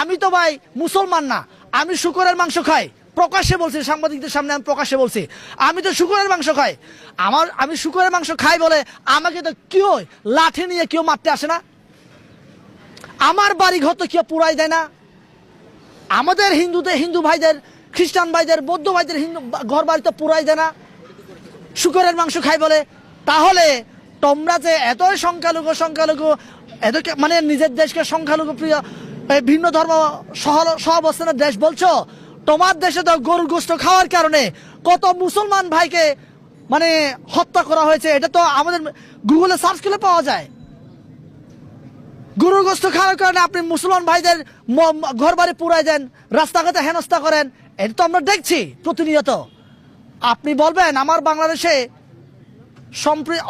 আমি তো ভাই মুসলমান না, আমি শুকরের মাংস খাই। প্রকাশ্যে বলছি, সাংবাদিকদের সামনে আমি প্রকাশ্যে বলছি, আমি তো শুকরের মাংস খাই। আমার, আমি শুকরের মাংস খাই বলে আমাকে তো কেউ লাঠি নিয়ে কেউ মারতে আসে না। আমার বাড়ি ঘর তো কেউ পুরাই দেয় না। আমাদের হিন্দুদের, হিন্দু ভাইদের, খ্রিস্টান ভাইদের, বৌদ্ধ ভাইদের হিন্দু ঘর বাড়ি তো পুরাই দেয় না। শুকরের মাংস খাই বলে, তাহলে তোমরা যে এতই সংখ্যালঘু সংখ্যালঘু এত মানে নিজের দেশকে সংখ্যালঘু প্রিয় ভিন্ন ধর্ম সহ সহাবস্থানের দেশ বলছো? তোমার দেশে তো গরুর গোস্ত খাওয়ার কারণে কত মুসলমান ভাইকে মানে হত্যা করা হয়েছে, এটা তো আমাদের গুগলে সার্চ করলে পাওয়া যায়। গরুর গোস্ত খাওয়ার কারণে আপনি মুসলমান ভাইদের ঘর বাড়ি পুরাই দেন, রাস্তাঘাটে হেনস্থা করেন, এটা তো আমরা দেখছি প্রতিনিয়ত। আপনি বলবেন, আমার বাংলাদেশে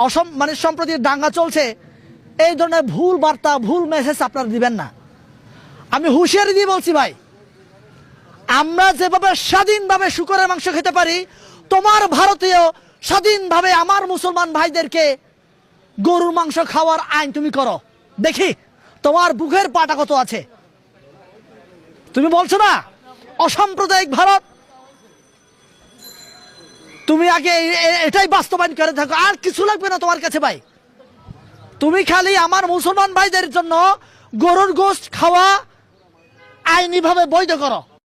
অসম মানে সম্প্রতি দাঙ্গা চলছে, এই ধরনের ভুল বার্তা, ভুল মেসেজ আপনারা দিবেন না। আমি হুঁশিয়ারি দিয়ে বলছি ভাই, আমরা যেভাবে স্বাধীনভাবে শুকরের মাংস খেতে পারি, তোমার ভারতীয় স্বাধীনভাবে আমার মুসলমান ভাইদেরকে গরুর মাংস খাওয়ার আইন তুমি করো। দেখি, তোমার বুকের পাটা কত আছে? তুমি বলছো না? অসাম্প্রদায়িক ভারত। তুমি আগে এটাই বাস্তবায়ন করে থাকো, আর কিছু লাগবে না তোমার কাছে ভাই। তুমি খালি আমার মুসলমান ভাইদের জন্য গরুর গোশত খাওয়া আইনিভাবে বৈধ করো।